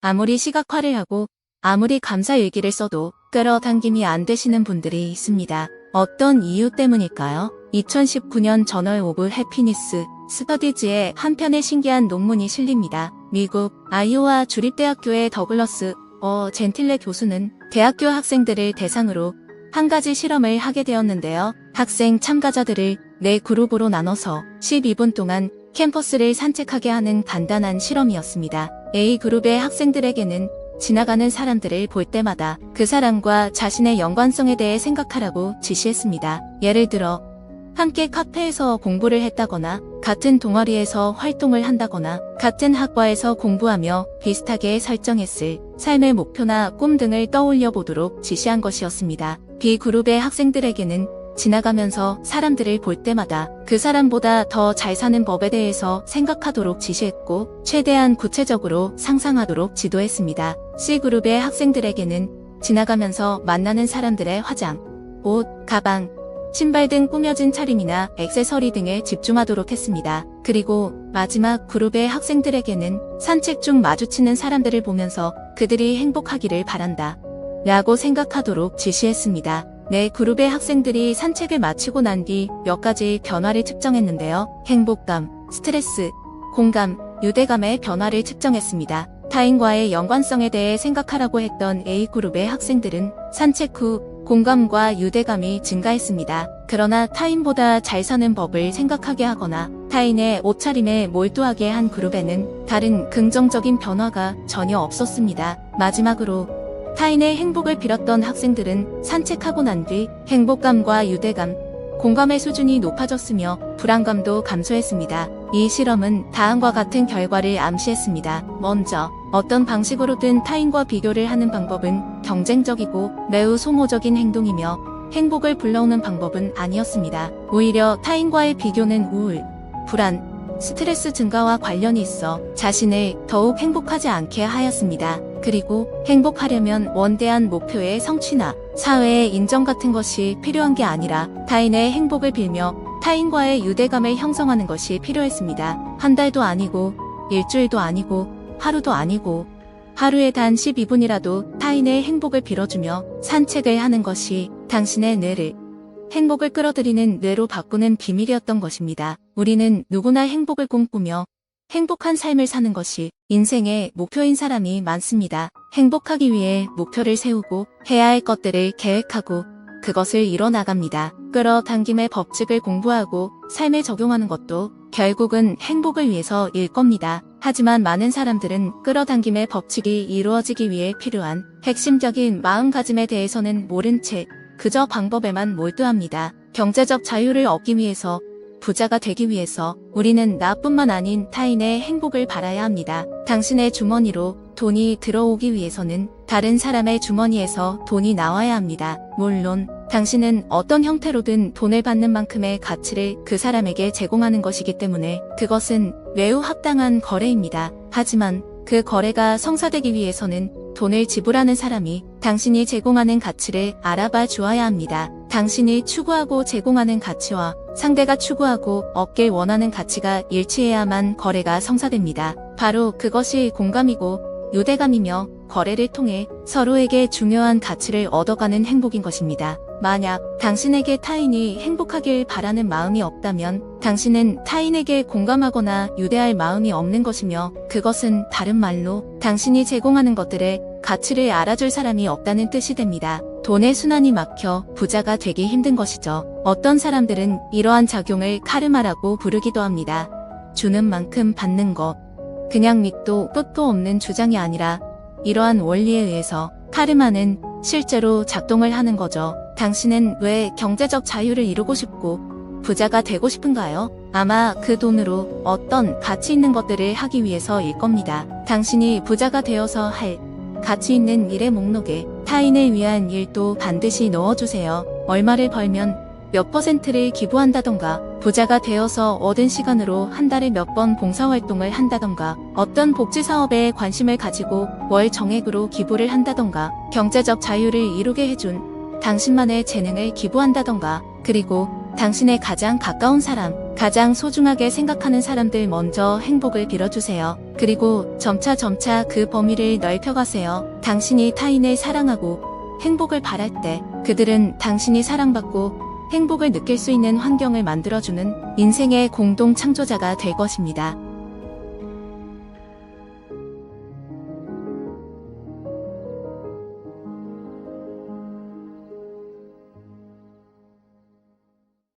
아무리 시각화를 하고 아무리 감사 일기를 써도 끌어당김이 안 되시는 분들이 있습니다. 어떤 이유 때문일까요? 2019년 저널 오브 해피니스 스터디즈에 한 편의 신기한 논문이 실립니다. 미국 아이오와 주립대학교의 더글러스 어 젠틸레 교수는 대학교 학생들을 대상으로 한 가지 실험을 하게 되었는데요. 학생 참가자들을 네 그룹으로 나눠서 12분 동안 캠퍼스를 산책하게 하는 간단한 실험이었습니다. A 그룹의 학생들에게는 지나가는 사람들을 볼 때마다 그 사람과 자신의 연관성에 대해 생각하라고 지시했습니다. 예를 들어, 함께 카페에서 공부를 했다거나, 같은 동아리에서 활동을 한다거나, 같은 학과에서 공부하며 비슷하게 설정했을 삶의 목표나 꿈 등을 떠올려 보도록 지시한 것이었습니다. B 그룹의 학생들에게는 지나가면서 사람들을 볼 때마다 그 사람보다 더 잘 사는 법에 대해서 생각하도록 지시했고 최대한 구체적으로 상상하도록 지도했습니다. C그룹의 학생들에게는 지나가면서 만나는 사람들의 화장, 옷, 가방, 신발 등 꾸며진 차림이나 액세서리 등에 집중하도록 했습니다. 그리고 마지막 그룹의 학생들에게는 산책 중 마주치는 사람들을 보면서 그들이 행복하기를 바란다. 라고 생각하도록 지시했습니다. 네 그룹의 학생들이 산책을 마치고 난 뒤 몇 가지 변화를 측정했는데요. 행복감, 스트레스, 공감, 유대감의 변화를 측정했습니다. 타인과의 연관성에 대해 생각하라고 했던 A그룹의 학생들은 산책 후 공감과 유대감이 증가했습니다. 그러나 타인보다 잘 사는 법을 생각하게 하거나 타인의 옷차림에 몰두하게 한 그룹에는 다른 긍정적인 변화가 전혀 없었습니다. 마지막으로 타인의 행복을 빌었던 학생들은 산책하고 난 뒤 행복감과 유대감, 공감의 수준이 높아졌으며 불안감도 감소했습니다. 이 실험은 다음과 같은 결과를 암시했습니다. 먼저, 어떤 방식으로든 타인과 비교를 하는 방법은 경쟁적이고 매우 소모적인 행동이며 행복을 불러오는 방법은 아니었습니다. 오히려 타인과의 비교는 우울, 불안, 스트레스 증가와 관련이 있어 자신을 더욱 행복하지 않게 하였습니다. 그리고 행복하려면 원대한 목표의 성취나 사회의 인정 같은 것이 필요한 게 아니라 타인의 행복을 빌며 타인과의 유대감을 형성하는 것이 필요했습니다. 한 달도 아니고 일주일도 아니고 하루도 아니고 하루에 단 12분이라도 타인의 행복을 빌어주며 산책을 하는 것이 당신의 뇌를 행복을 끌어들이는 뇌로 바꾸는 비밀이었던 것입니다. 우리는 누구나 행복을 꿈꾸며 행복한 삶을 사는 것이 인생의 목표인 사람이 많습니다. 행복하기 위해 목표를 세우고 해야 할 것들을 계획하고 그것을 이뤄나갑니다. 끌어당김의 법칙을 공부하고 삶에 적용하는 것도 결국은 행복을 위해서 일 겁니다. 하지만 많은 사람들은 끌어당김의 법칙이 이루어지기 위해 필요한 핵심적인 마음가짐에 대해서는 모른 채 그저 방법에만 몰두합니다. 경제적 자유를 얻기 위해서 부자가 되기 위해서 우리는 나뿐만 아닌 타인의 행복을 바라야 합니다. 당신의 주머니로 돈이 들어오기 위해서는 다른 사람의 주머니에서 돈이 나와야 합니다. 물론 당신은 어떤 형태로든 돈을 받는 만큼의 가치를 그 사람에게 제공하는 것이기 때문에 그것은 매우 합당한 거래입니다. 하지만 그 거래가 성사되기 위해서는 돈을 지불하는 사람이 당신이 제공하는 가치를 알아봐 주어야 합니다. 당신이 추구하고 제공하는 가치와 상대가 추구하고 얻길 원하는 가치가 일치해야만 거래가 성사됩니다. 바로 그것이 공감이고 유대감이며 거래를 통해 서로에게 중요한 가치를 얻어가는 행복인 것입니다. 만약 당신에게 타인이 행복하길 바라는 마음이 없다면 당신은 타인에게 공감하거나 유대할 마음이 없는 것이며 그것은 다른 말로 당신이 제공하는 것들의 가치를 알아줄 사람이 없다는 뜻이 됩니다. 돈의 순환이 막혀 부자가 되기 힘든 것이죠. 어떤 사람들은 이러한 작용을 카르마라고 부르기도 합니다. 주는 만큼 받는 것. 그냥 밑도 끝도 없는 주장이 아니라 이러한 원리에 의해서 카르마는 실제로 작동을 하는 거죠. 당신은 왜 경제적 자유를 이루고 싶고 부자가 되고 싶은가요? 아마 그 돈으로 어떤 가치 있는 것들을 하기 위해서일 겁니다. 당신이 부자가 되어서 할 가치 있는 일의 목록에 타인을 위한 일도 반드시 넣어주세요. 얼마를 벌면 몇 퍼센트를 기부한다던가 부자가 되어서 얻은 시간으로 한 달에 몇 번 봉사활동을 한다던가 어떤 복지사업에 관심을 가지고 월 정액으로 기부를 한다던가 경제적 자유를 이루게 해준 당신만의 재능을 기부한다던가 그리고 당신의 가장 가까운 사람, 가장 소중하게 생각하는 사람들 먼저 행복을 빌어주세요. 그리고 점차 점차 그 범위를 넓혀가세요. 당신이 타인을 사랑하고 행복을 바랄 때 그들은 당신이 사랑받고 행복을 느낄 수 있는 환경을 만들어주는 인생의 공동 창조자가 될 것입니다.